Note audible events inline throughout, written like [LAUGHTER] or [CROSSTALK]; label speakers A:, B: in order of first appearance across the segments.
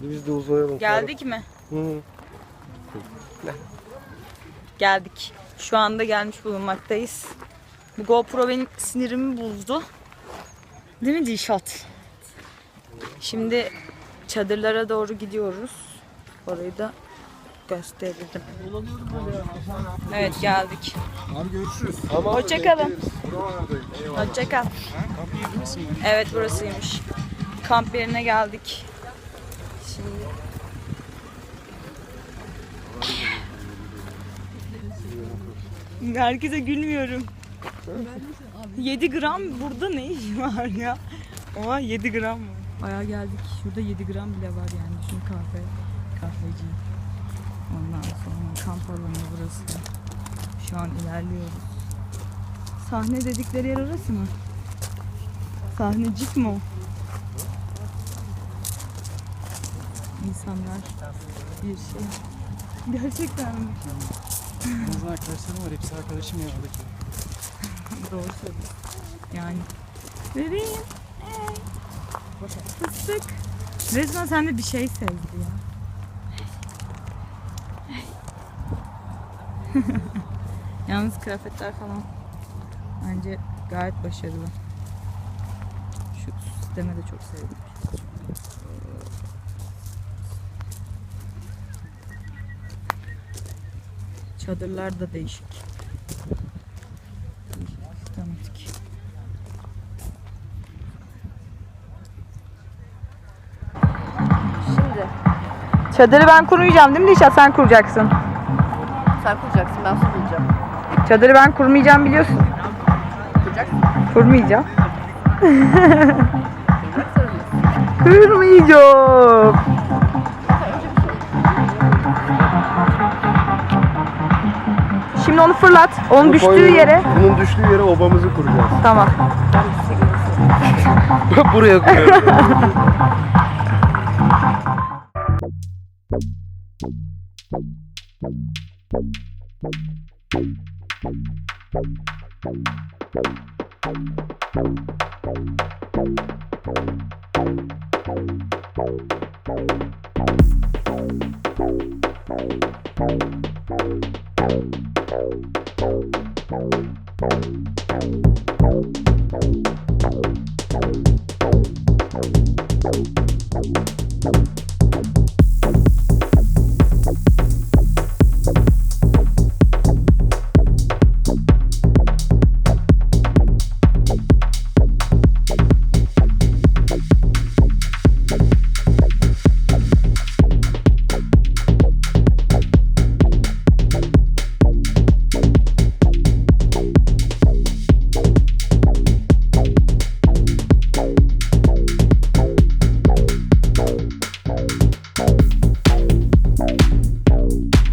A: Hadi biz de uzayalım.
B: Geldik mi?
A: Hı hı.
B: Geldik. Şu anda gelmiş bulunmaktayız. Bu GoPro benim sinirimi bozdu. Değil mi Dişat? Şimdi çadırlara doğru gidiyoruz. Orayı da gösteririm. Evet geldik.
C: Abi görüşürüz.
A: Ama
B: Hoşçakalın. Hoşçakal. Evet burasıymış. Kamp yerine geldik. Şimdi Herkese gülmüyorum. 7 gram burada ne işi var ya? Oha 7 gram mı? Aya geldik. Şurada 7 gram bile var yani. Düşün kahve, kahveci. Ondan sonra kamp alanı burası. Şu an ilerliyoruz. Sahne dedikleri yer orası mı? Sahnecik mi o? İnsanlar bir şey. Gerçekten mi?
C: Bazı arkadaşlarım var. Hepsi arkadaşım ya oradaki.
B: Doğru söylüyorsun. Yani. Bebeğim. Hey. Fıstık. Resmen sende bir şey sevdi ya. [LAUGHS] Yalnız kıyafetler falan bence gayet başarılı. Şu sisteme de çok sevdim. Çadırlar da değişik. Sistematik.
D: Şimdi
B: Çadırı ben kurmayacağım değil mi Dişat? Sen kuracaksın.
D: sen kuracaksın ben su bulacağım.
B: Çadırı ben kurmayacağım biliyorsun.
D: Kuracaksın.
B: Kurmayacağım. [LAUGHS] Kurmayacağım. Şimdi onu fırlat. Onun
A: Bu
B: düştüğü
A: koyunun-
B: yere.
A: Bunun düştüğü yere obamızı kuracağız.
B: Tamam. [LAUGHS]
A: Buraya koyuyoruz. [LAUGHS]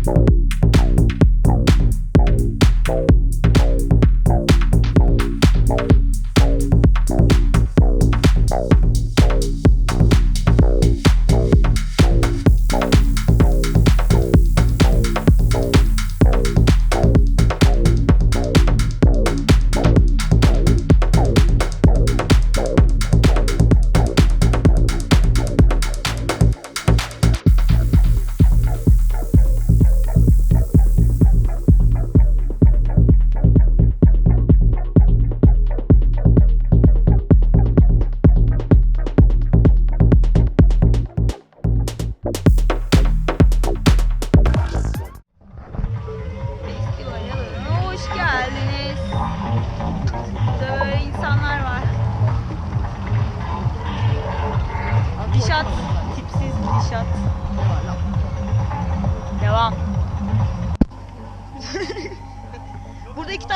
B: you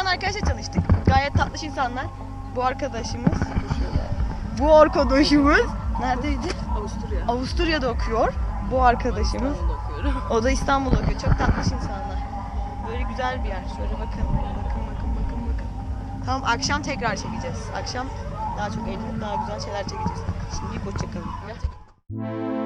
B: tane arkadaşla tanıştık. Gayet tatlış insanlar. Bu arkadaşımız. Bu arkadaşımız. Neredeydi?
D: Avusturya.
B: Avusturya'da okuyor. Bu arkadaşımız. O da İstanbul okuyor. Çok tatlış insanlar. Böyle güzel bir yer. Şöyle bakın. Bakın bakın bakın bakın. Tamam akşam tekrar çekeceğiz. Akşam daha çok eğlenip daha güzel şeyler çekeceğiz. Şimdi hoşçakalın.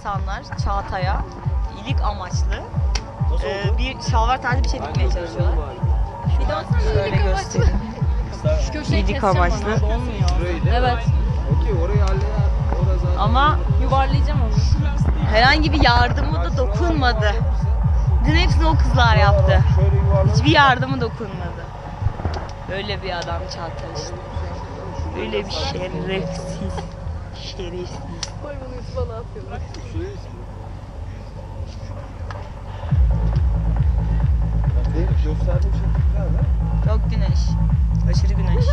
B: İnsanlar Çağatay'a iyilik amaçlı e, bir şalvar tarzı bir şey dikmeye çalışıyorlar.
D: Bir de olsana
B: Şöyle göstereyim.
D: Şu köşeyi
B: İyilik amaçlı. Olmuyor.
D: Evet.
A: Okey orayı halleder. Orası zaten.
B: Ama
D: Yuvarlayacağım onu.
B: herhangi bir yardımı da dokunmadı. Dün hepsini o kızlar yaptı.
A: Şöyle.
B: Hiçbir yardımı dokunmadı. Öyle bir adam Çağatay işte. Öyle bir şerefsiz. Şerefsiz.
D: Koy bunu YouTube'a ne
A: gösterdiğim şey güzel?
B: Çok güneş. Aşırı güneş.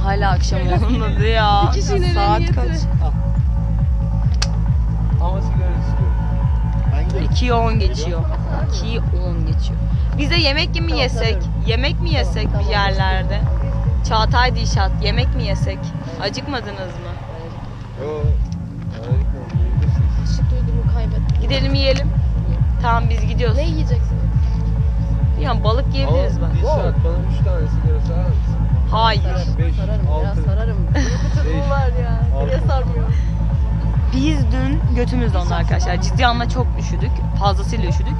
B: [LAUGHS] Hala akşam olmadı ya.
D: İki kişinin
B: Saat kaç?
A: Ama sigara istiyorum. Ben
B: 2'yi 10 geçiyor. 2'yi 10 geçiyor. Biz de yemek mi yesek? Yemek mi yesek bir yerlerde? Çağatay Dişat yemek mi yesek? Acıkmadınız mı?
D: Işık duyduğumu kaybettim.
B: Gidelim yiyelim. Tamam biz gidiyoruz.
D: Ne yiyeceksin?
B: Yani balık yiyebiliriz bak.
A: bir saat bana 3 tane sigara sarar mısın?
B: Hayır.
A: 5,
D: Sararım ya
A: 6.
D: sararım. [LAUGHS] Uyku var ya. Niye
A: Altı.
D: sarmıyor?
B: Biz dün götümüz dondu arkadaşlar. Ciddi anlamda çok üşüdük. Fazlasıyla üşüdük.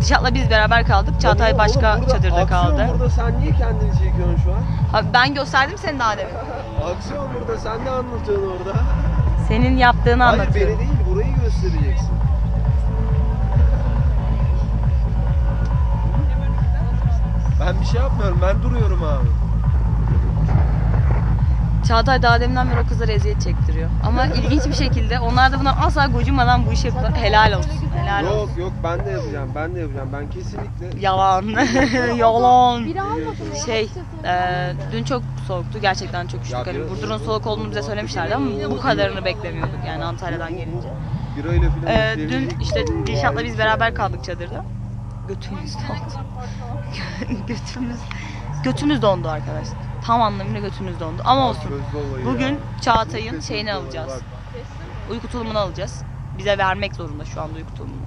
B: Dişat'la biz beraber kaldık. Çağatay başka çadırda kaldı.
A: burada sen niye kendini çekiyorsun şu an?
B: Ha, Ben gösterdim seni daha demin. [LAUGHS]
A: Aksiyon burada sen ne anlatıyorsun orada?
B: Senin yaptığını
A: Hayır
B: anlatıyorum.
A: beni değil burayı göstereceksin. Ben bir şey yapmıyorum ben duruyorum abi.
B: Çağatay daha deminden beri o kızlara eziyet çektiriyor. Ama ilginç bir şekilde onlar da bundan asla gocunmadan bu işi yapıyorlar. Helal olsun. Helal olsun.
A: Yok yok ben de yapacağım ben de yapacağım ben kesinlikle
B: Yalan. Yalan. [LAUGHS]
D: Biri almadım ya.
B: Şey, e, dün çok soğuktu. Gerçekten çok üşüdük. Hani Burdur'un soğuk olduğunu bize söylemişlerdi ama bu kadarını beklemiyorduk yani Antalya'dan gelince.
A: Birayla
B: Ee,
A: izleyebilecek
B: dün işte Dilşat'la biz beraber kaldık çadırda. Götümüz dondu. [LAUGHS] götümüz, götümüz dondu arkadaşlar. Tam anlamıyla götümüz dondu. Ama olsun. Bugün. Çağatay'ın şeyini alacağız. Uyku tulumunu alacağız. Bize vermek zorunda şu anda uyku tulumunu.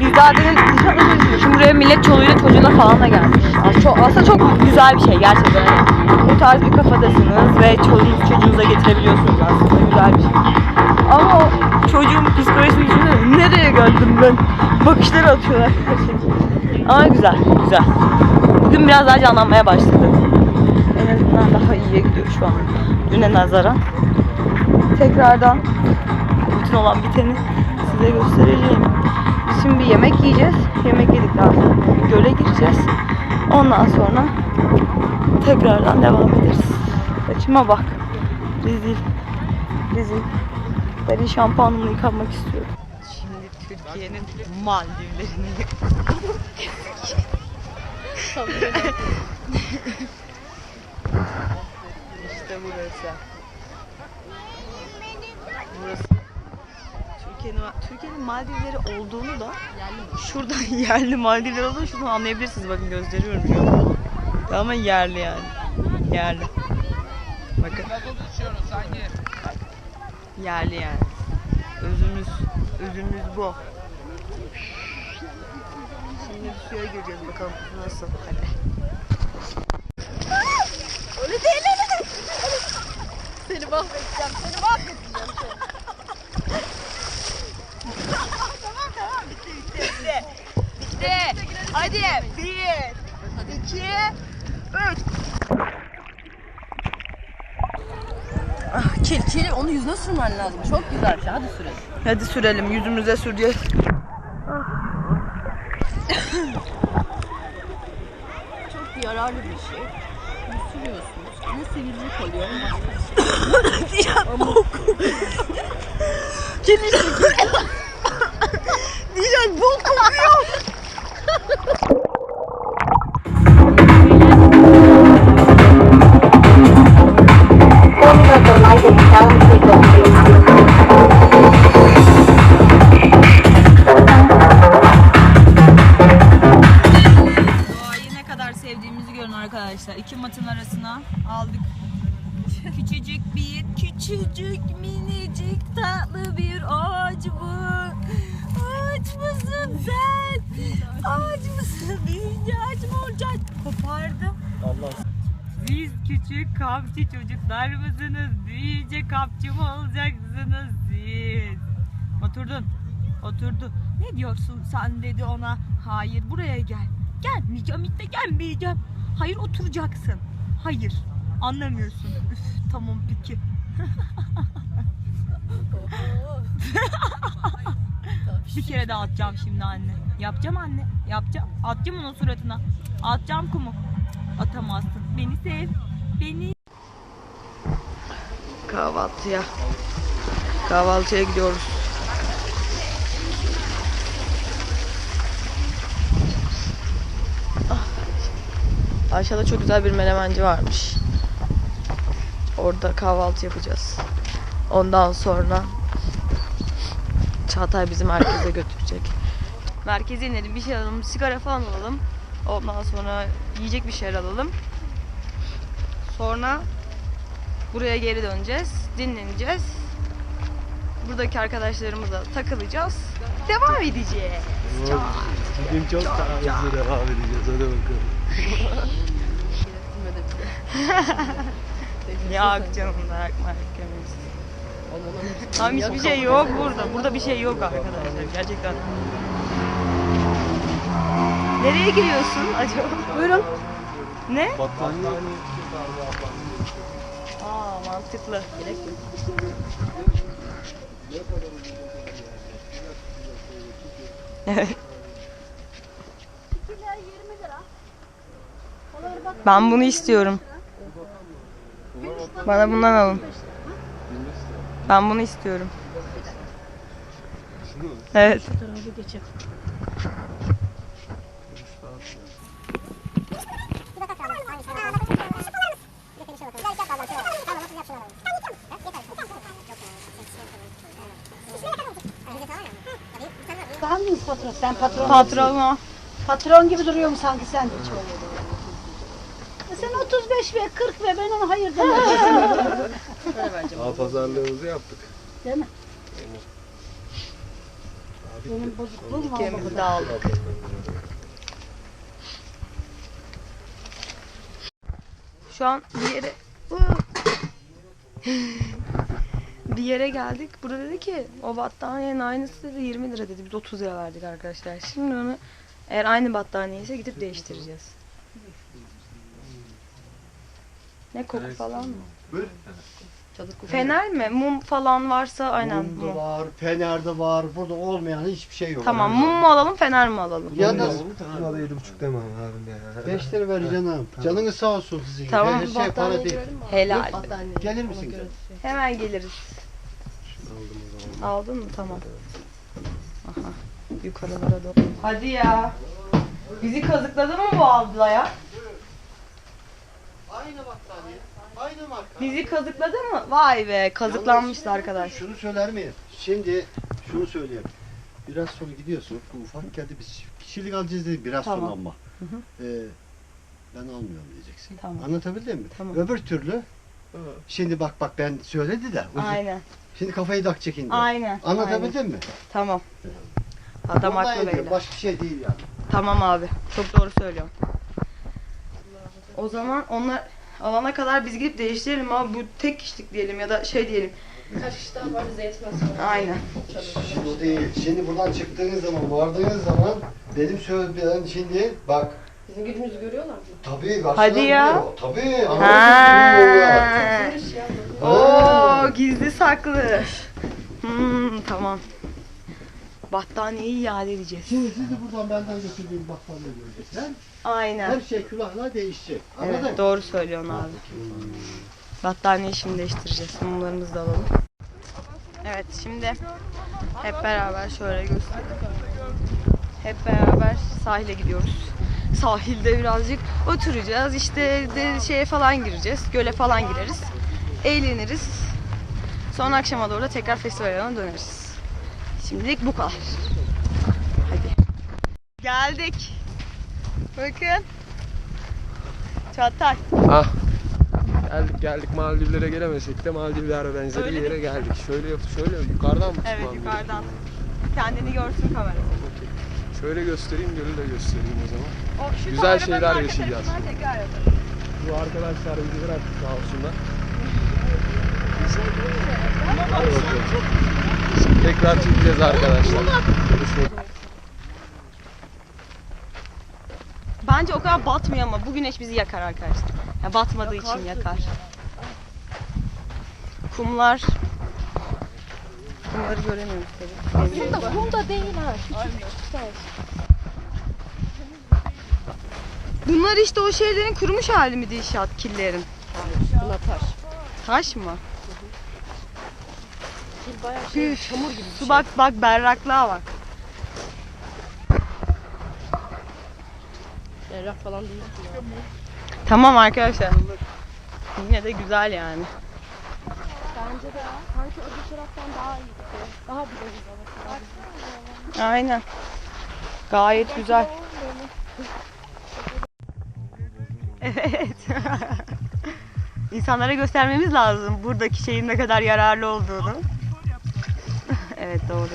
B: Biz daha demin Dilşat'la görüştük. Şimdi buraya millet çoluğuyla çocuğuyla falan da gelmiş. Aslında çok, aslında çok güzel bir şey gerçekten. Bu tarz bir kafadasınız ve çoluğunuzu çocuğunuza getirebiliyorsunuz aslında. Güzel bir şey. Ama o çocuğun psikolojisini düşünsene. Nereye geldim ben? Bakışları atıyorlar. Ama güzel, güzel. Bugün biraz daha canlanmaya başladı. En azından daha iyiye gidiyor şu an. Düne nazaran. Tekrardan bütün olan biteni size göstereceğim. Şimdi bir yemek yiyeceğiz. Yemek yedikten sonra göle gireceğiz. Ondan sonra tekrardan devam ederiz. Saçıma bak. Rezil. Rezil. Ben şampuanımla yıkanmak istiyorum. Şimdi Türkiye'nin Maldivlerini [LAUGHS] İşte burası. Burası Türkiye'nin Türkiye'nin Maldivleri olduğunu da şuradan [LAUGHS] yerli Maldivler olduğunu şuradan anlayabilirsiniz. Bakın gösteriyorum şu an. Tamamen yerli yani. Yerli. Bakın. Yerli yani. Özümüz, özümüz bu. Suya gireceğiz bakalım nasıl. Hadi. Öyle değil öyle değil.
D: Seni mahvedeceğim. Seni mahvedeceğim.
B: tamam tamam bitti bitti bitti. Bitti. Hadi. Bir, iki, üç.
D: Kil kil onu yüzüne sürmen lazım. Çok güzel bir şey. Hadi sürelim.
B: Hadi sürelim yüzümüze süreceğiz.
D: Çok yararlı bir şey. Sürüyorsunuz. Ama sivilce kalıyor.
B: Diyan bok. Gel işte gel. Diyan bok Siz küçük kampçı çocuklar mısınız? Büyüyünce kampçı mı olacaksınız siz? Oturdun. Oturdu. Ne diyorsun sen dedi ona. Hayır buraya gel. Gelmeyeceğim işte gelmeyeceğim. Hayır oturacaksın. Hayır. Anlamıyorsun. Üf, tamam peki. [LAUGHS] Bir kere daha atacağım şimdi anne. Yapacağım anne. Yapacağım. Atacağım onun suratına. Atacağım kumu. Atamazsın. Beni sev. Beni. Kahvaltıya. Kahvaltıya gidiyoruz. Ah. Aşağıda çok güzel bir menemenci varmış. Orada kahvaltı yapacağız. Ondan sonra Çağatay bizi merkeze götürecek. Merkeze inelim, bir şey alalım, sigara falan alalım. Ondan sonra yiyecek bir şeyler alalım. Sonra buraya geri döneceğiz, dinleneceğiz. Buradaki arkadaşlarımızla takılacağız. Devam edeceğiz. Çağ.
A: Bugün çok daha hızlı devam edeceğiz. Hadi bakalım. [LAUGHS]
B: Yok canım mayak yemeyiz. Tamam hiçbir şey yok burada. Burada bir şey yok arkadaşlar gerçekten. Nereye giriyorsun acaba? Buyurun. Ne?
A: Battaniye
B: Aa mantıklı. Gerek yok. Evet. Ben bunu istiyorum. Bana bundan alın. Ben bunu istiyorum. Evet.
E: Sen patron.
B: Patronu.
E: Patron gibi duruyorum sanki sen de çok. E Sen 35 ve 40 ve ben ona hayır demem. [LAUGHS]
A: daha pazarlığımızı yaptık.
E: Değil mi? Benim bozukluğum var.
B: Gemi dağıldı. Şu an bir yere bir yere geldik. Burada dedi ki o battaniyenin aynısı dedi 20 lira dedi. Biz 30 lira verdik arkadaşlar. Şimdi onu eğer aynı battaniye ise gidip değiştireceğiz. Ne koku falan mı? Fener mi? Mum falan varsa aynen
F: Mum da
B: mum.
F: var, fener de var. Burada olmayan hiçbir şey yok.
B: Tamam mum mu alalım fener mi alalım?
F: Ya da
A: Buna da yedi buçuk demem abim ya.
F: 5 lira ver canım. Canınız sağ olsun sizin.
B: Tamam.
F: Her şey para değil.
B: Helal.
F: Gelir misin?
B: Hemen geliriz. Aldın mı? Tamam. Aha. Yukarılara doğru. Hadi ya. Bizi kazıkladı mı bu abla ya?
F: Aynı battaniye. Aynı marka.
B: Bizi kazıkladı mı? Vay be kazıklanmıştı arkadaş.
F: Şunu söyler miyim? Şimdi şunu söyleyeyim. Biraz sonra gidiyorsun. Bu ufak geldi biz kişilik alacağız dedi biraz
B: Tamam.
F: sonra ama. Ee, ben almıyorum diyeceksin.
B: Tamam.
F: Anlatabildim mi?
B: Tamam.
F: Öbür türlü şimdi bak bak ben söyledi de. ucu-
B: Aynen.
F: Şimdi kafayı takacak indi.
B: Aynen. aynen.
F: Anlatabildim mi?
B: Tamam. Adam
F: Vallahi
B: haklı
F: diyorum,
B: beyler.
F: Başka şey değil yani.
B: Tamam abi. Çok doğru söylüyorsun. O zaman onlar alana kadar biz gidip değiştirelim abi. Bu tek kişilik diyelim ya da şey diyelim.
D: Kaç kişi daha var bize yetmez.
B: Aynen.
F: Şimdi değil. Şimdi buradan çıktığınız zaman, vardığınız zaman benim söylediğim şimdi bak
D: Bizim gücümüzü görüyorlar mı?
F: tabii karşıdan
B: Hadi ya.
F: Tabii.
B: Ha. Oo gizli saklı. Hmm, tamam. Battaniyeyi iade edeceğiz.
F: Şimdi siz de buradan benden götürdüğüm bakkala göreceksin.
B: Aynen.
F: Her şey külahla değişecek. Anladın
B: Evet
F: mı?
B: doğru söylüyorsun abi. Battaniyeyi şimdi değiştireceğiz. Mumlarımızı da alalım. Evet şimdi hep beraber şöyle göstereyim. Hep beraber sahile gidiyoruz. Sahilde birazcık oturacağız. İşte de şeye falan gireceğiz. Göle falan gireriz. Eğleniriz. Sonra akşama doğru da tekrar festival alanına döneriz. Şimdilik bu kadar. Hadi. Geldik. Bakın. Çatay.
A: Ah. Geldik geldik Maldivlere gelemesek de Maldivler benzeri
B: Öyle
A: bir yere
B: mi?
A: geldik. Şöyle yap, şöyle yukarıdan mı
B: Evet
A: çıkmam
B: yukarıdan.
A: gerekiyor?
B: Kendini görsün kamera.
A: Şöyle göstereyim, gölü de göstereyim o zaman.
B: O, şu
A: Güzel şeyler yaşayacağız.
B: tarafından tekrar yapalım.
A: Bu arkadaşlar bizi bıraktı sağ olsunlar. Tekrar çekeceğiz arkadaşlar.
B: Bence o kadar batmıyor ama bu güneş bizi yakar arkadaşlar. Ya batmadığı için yakar. Kumlar Kumları göremiyoruz tabii.
D: Aslında kum da değil ha. Küçük küçük taş.
B: Bunlar işte o şeylerin kurumuş hali mi inşaat killerin?
D: Buna taş.
B: Taş mı?
D: Kil bayağı şey,
B: Üf,
D: çamur gibi bir
B: Su
D: şey.
B: bak bak berraklığa bak.
D: Berrak falan değil. ya.
B: Tamam arkadaşlar. Yine de güzel yani.
D: Bence de. Sanki öbür taraftan daha iyi. Daha bile güzel.
B: Aynen. Gayet güzel. Evet. [LAUGHS] İnsanlara göstermemiz lazım buradaki şeyin ne kadar yararlı olduğunu. [LAUGHS] evet doğru.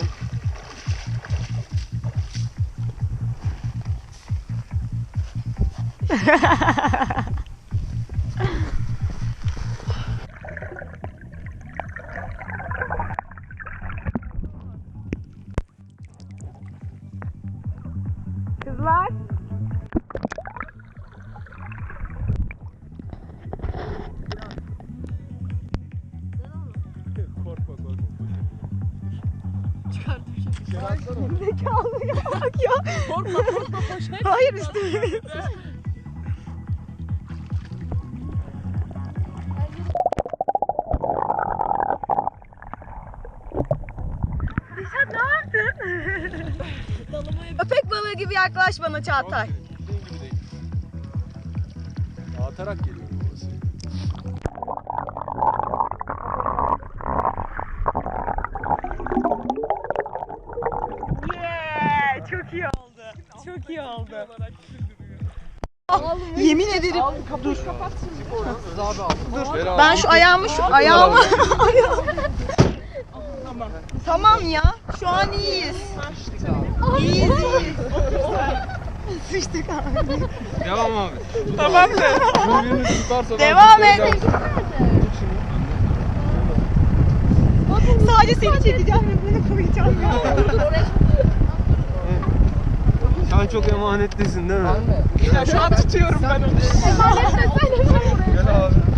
B: [LAUGHS] Zekalı ya bak ya. Korkma korkma Hayır üstüne. Dişat ne yaptın? Köpek balığı gibi yaklaş bana Çağatay.
A: Gittiğin gibi değil. Dağıtarak geliyor
B: Ederim. Dur.
A: Ver abi.
B: Ben şu ayağımı şu ayağımı [LAUGHS] Tamam ya. Şu an iyiyiz. İyiyiz iyiyiz. Sıçtık abi.
A: Devam abi. Tamam de. Birbirini tutarsa
B: Devam et. Sadece seni çekeceğim ve bunu koyacağım.
A: Sen çok emanetlisin değil mi?
B: Ya şu an tutuyorum ben onu.
A: Gel abi.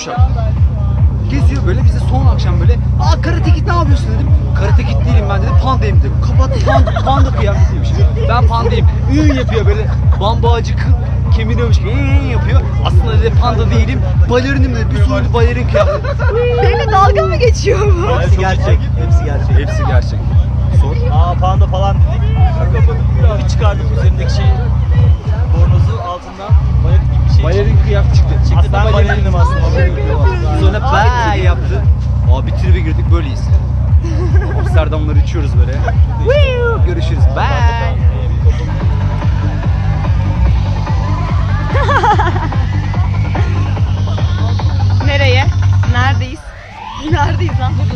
G: Kuşak. Geziyor böyle bize son akşam böyle Aa karate git ne yapıyorsun dedim. Karate git değilim ben dedim pandayım dedim. Kapat panda, panda kıyafetiymiş. Ben pandayım. Ün yapıyor böyle bamba ağacı kı- kemiriyormuş gibi ün yapıyor. Aslında dedi panda değilim. Balerinim dedi. Bir soylu balerin kıyafeti.
B: Benimle dalga mı geçiyor bu?
G: Hepsi gerçek. Hepsi gerçek. Hepsi gerçek. Sor.
H: Aa panda falan dedik. Bir çıkardık üzerindeki şeyi.
G: Balerin kıyafeti çıktı.
H: Çıktı ben balerinim aslında.
G: Sonra ba yaptı. Abi tribe girdik böyleyiz. Amsterdamları içiyoruz böyle. Görüşürüz. Bye. [LAUGHS]
B: Nereye? Neredeyiz? Neredeyiz lan? Anıl,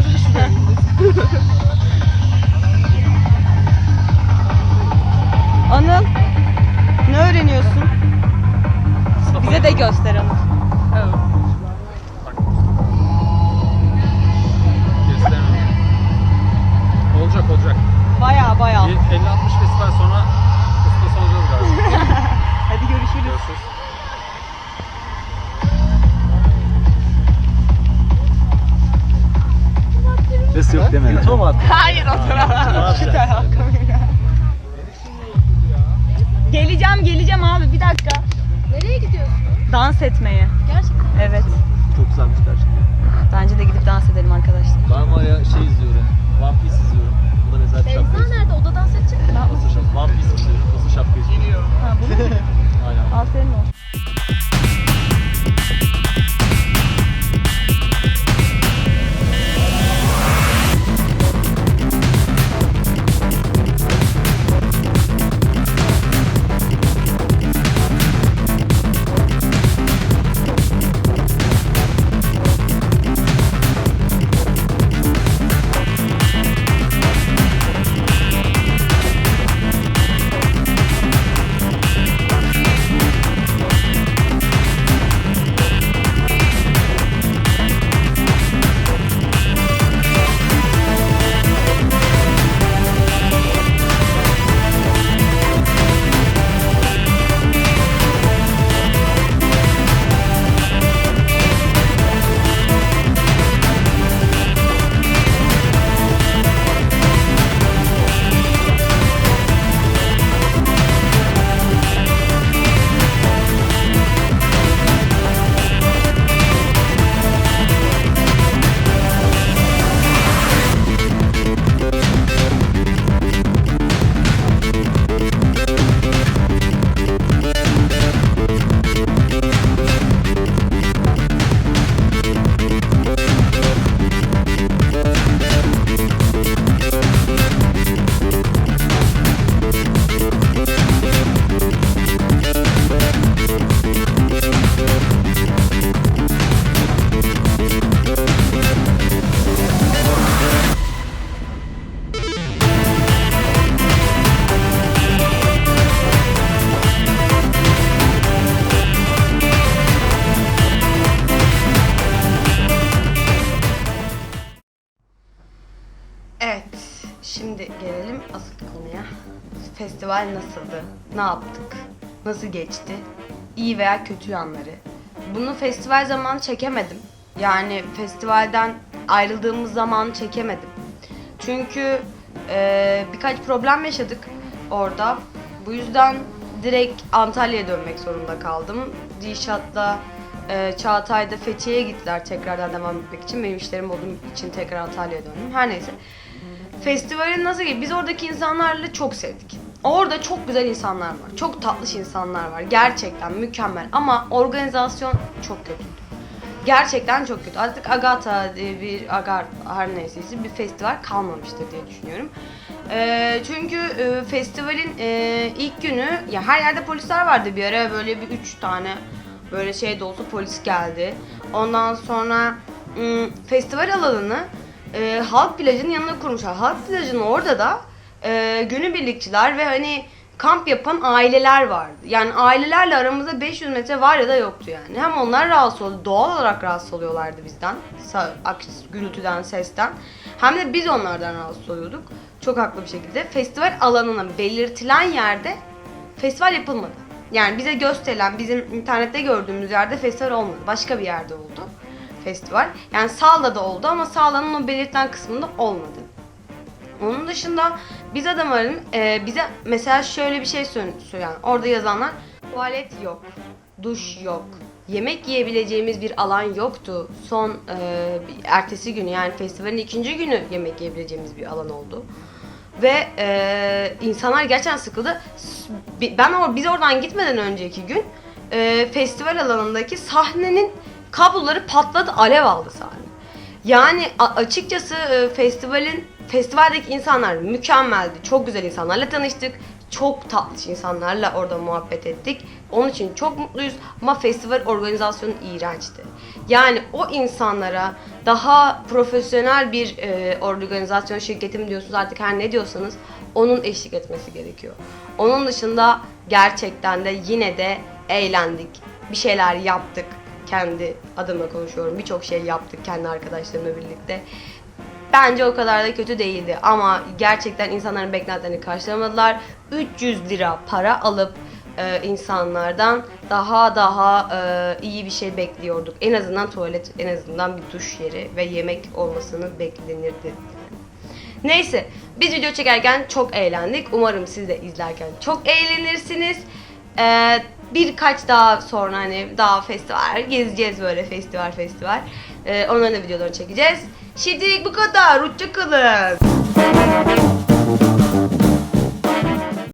I: Aynen.
B: Festival nasıldı? Ne yaptık? Nasıl geçti? İyi veya kötü yanları. Bunu festival zamanı çekemedim. Yani festivalden ayrıldığımız zaman çekemedim. Çünkü eee, birkaç problem yaşadık orada. Bu yüzden direkt Antalya'ya dönmek zorunda kaldım. Dilşat'la eee Çağatay da Fethiye'ye gittiler tekrardan devam etmek için. Benim işlerim olduğum için tekrar Antalya'ya döndüm. Her neyse. Festivalin nasıl ki biz oradaki insanlarla çok sevdik. Orada çok güzel insanlar var. Çok tatlış insanlar var. Gerçekten mükemmel ama organizasyon çok kötü. Gerçekten çok kötü. Artık Agata diye bir Agar her neyse bir festival kalmamıştır diye düşünüyorum. Ee, çünkü e, festivalin e, ilk günü ya her yerde polisler vardı bir ara böyle bir üç tane böyle şey de olsa polis geldi. Ondan sonra ım, festival alanını e, halk plajının yanına kurmuşlar. Halk plajının orada da e, günübirlikçiler ve hani kamp yapan aileler vardı. Yani ailelerle aramızda 500 metre var ya da yoktu yani. Hem onlar rahatsız oldu, doğal olarak rahatsız oluyorlardı bizden. Gürültüden, sesten. Hem de biz onlardan rahatsız oluyorduk. Çok haklı bir şekilde. Festival alanına belirtilen yerde festival yapılmadı. Yani bize gösterilen, bizim internette gördüğümüz yerde festival olmadı. Başka bir yerde oldu festival. Yani Sağla'da oldu ama Sağla'nın o belirtilen kısmında olmadı. Onun dışında biz adamların e, bize mesela şöyle bir şey söylüyor. Orada yazanlar tuvalet yok, duş yok, yemek yiyebileceğimiz bir alan yoktu. Son e, ertesi günü yani festivalin ikinci günü yemek yiyebileceğimiz bir alan oldu. Ve e, insanlar gerçekten sıkıldı. Ben or biz oradan gitmeden önceki gün e, festival alanındaki sahnenin kabloları patladı, alev aldı sahne. Yani açıkçası e, festivalin festivaldeki insanlar mükemmeldi. Çok güzel insanlarla tanıştık. Çok tatlı insanlarla orada muhabbet ettik. Onun için çok mutluyuz ama festival organizasyonu iğrençti. Yani o insanlara daha profesyonel bir e, organizasyon şirketi mi diyorsunuz artık her ne diyorsanız onun eşlik etmesi gerekiyor. Onun dışında gerçekten de yine de eğlendik. bir şeyler yaptık. Kendi adıma konuşuyorum. Birçok şey yaptık kendi arkadaşlarımla birlikte. Bence o kadar da kötü değildi ama gerçekten insanların beklentilerini karşılamadılar. 300 lira para alıp e, insanlardan daha daha e, iyi bir şey bekliyorduk. En azından tuvalet, en azından bir duş yeri ve yemek olmasını beklenirdi. Neyse biz video çekerken çok eğlendik. Umarım siz de izlerken çok eğlenirsiniz. Ee, birkaç daha sonra hani daha festival gezeceğiz böyle festival festival. Ee, onların da videolarını çekeceğiz. Şimdilik bu kadar. Hoşçakalın.